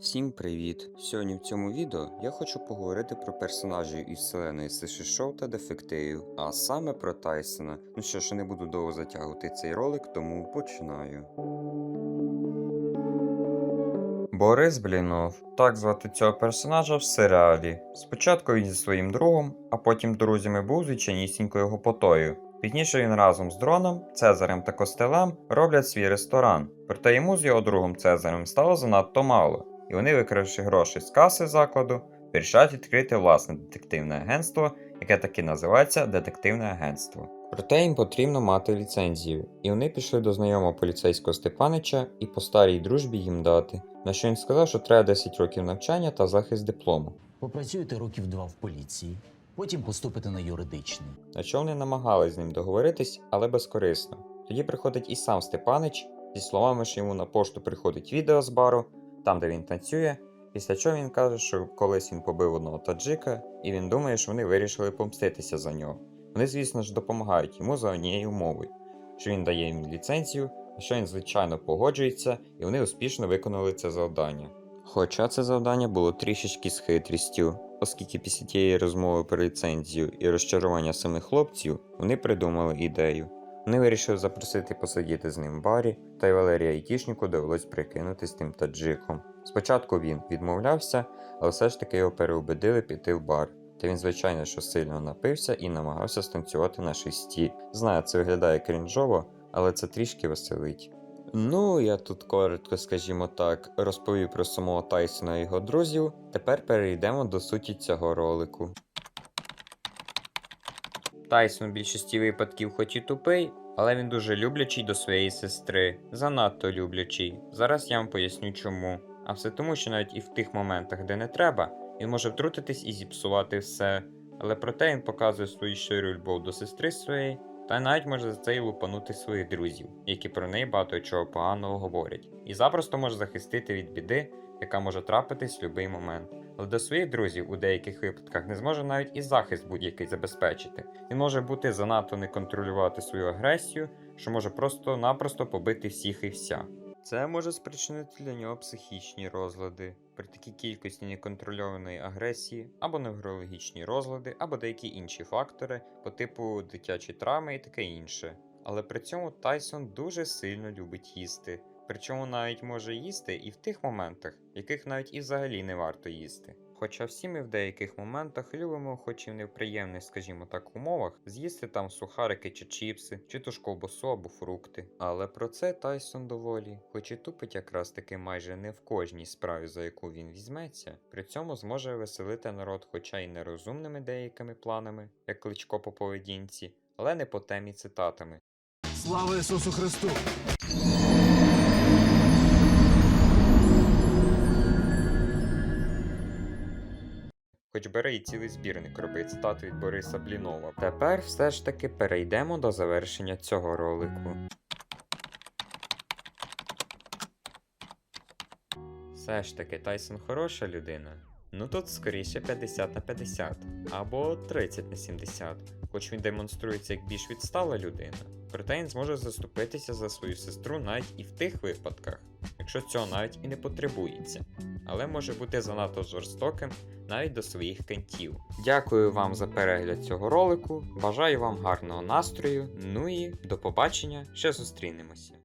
Всім привіт! Сьогодні в цьому відео я хочу поговорити про персонажів із вселеної Сиші Шоу та дефективів, а саме про Тайсона. Ну що ж, не буду довго затягувати цей ролик, тому починаю. Борис Блінов. Так звати цього персонажа в серіалі. Спочатку він зі своїм другом, а потім друзями був звичайнісінькою гопотою. Пізніше він разом з дроном, Цезарем та Костелем роблять свій ресторан. Проте йому з його другом Цезарем стало занадто мало, і вони, викравши гроші з каси закладу, вирішають відкрити власне детективне агентство, яке таки називається Детективне агентство. Проте їм потрібно мати ліцензію, і вони пішли до знайомого поліцейського Степанича і по старій дружбі їм дати, на що він сказав, що треба 10 років навчання та захист диплому. Попрацюєте років два в поліції, потім поступите на юридичний. На що вони намагались з ним договоритись, але безкорисно. Тоді приходить і сам Степанич зі словами, що йому на пошту приходить відео з бару, там де він танцює. Після чого він каже, що колись він побив одного таджика, і він думає, що вони вирішили помститися за нього. Вони, звісно ж, допомагають йому за однією умовою, що він дає їм ліцензію, на що він, звичайно, погоджується, і вони успішно виконали це завдання. Хоча це завдання було трішечки з хитрістю, оскільки після тієї розмови про ліцензію і розчарування самих хлопців вони придумали ідею. Вони вирішили запросити посидіти з ним в барі, та й Валерія Айтішнику довелось прикинутись тим таджиком. Спочатку він відмовлявся, але все ж таки його переубедили піти в бар. Та він, звичайно, що сильно напився і намагався станцювати на шесті. Знаю, це виглядає крінжово, але це трішки веселить. Ну, я тут коротко, скажімо так, розповів про самого Тайсона і його друзів. Тепер перейдемо до суті цього ролику. Тайсон в більшості випадків хоч і тупий, але він дуже люблячий до своєї сестри. Занадто люблячий. Зараз я вам поясню чому. А все тому, що навіть і в тих моментах, де не треба, він може втрутитись і зіпсувати все. Але проте він показує свою щиру любов до сестри своєї, та навіть може за це й лупанути своїх друзів, які про неї багато чого поганого говорять, і запросто може захистити від біди, яка може трапитись в будь-який момент. Але до своїх друзів у деяких випадках не зможе навіть і захист будь-який забезпечити. Він може бути занадто не контролювати свою агресію, що може просто-напросто побити всіх і вся. Це може спричинити для нього психічні розлади при такій кількості неконтрольованої агресії, або неврологічні розлади, або деякі інші фактори по типу дитячі травми і таке інше. Але при цьому Тайсон дуже сильно любить їсти. Причому навіть може їсти і в тих моментах, яких навіть і взагалі не варто їсти. Хоча всі ми в деяких моментах любимо, хоч і в неприємних, скажімо так, умовах, з'їсти там сухарики чи чіпси, чи то ж ковбасу або фрукти. Але про це Тайсон доволі, хоч і тупить якраз таки майже не в кожній справі, за яку він візьметься, при цьому зможе веселити народ, хоча й нерозумними деякими планами, як кличко по поведінці, але не по темі цитатами. Слава Ісусу Христу! Хоч бери і цілий збірник роби цитати від Бориса Блінова. Тепер все ж таки перейдемо до завершення цього ролику. Все ж таки, Тайсон хороша людина. Ну тут скоріше 50 на 50 або 30 на 70, хоч він демонструється як більш відстала людина. Проте він зможе заступитися за свою сестру навіть і в тих випадках, якщо цього навіть і не потребується, але може бути занадто жорстоким навіть до своїх кентів. Дякую вам за перегляд цього ролику. Бажаю вам гарного настрою. Ну і до побачення, ще зустрінемося.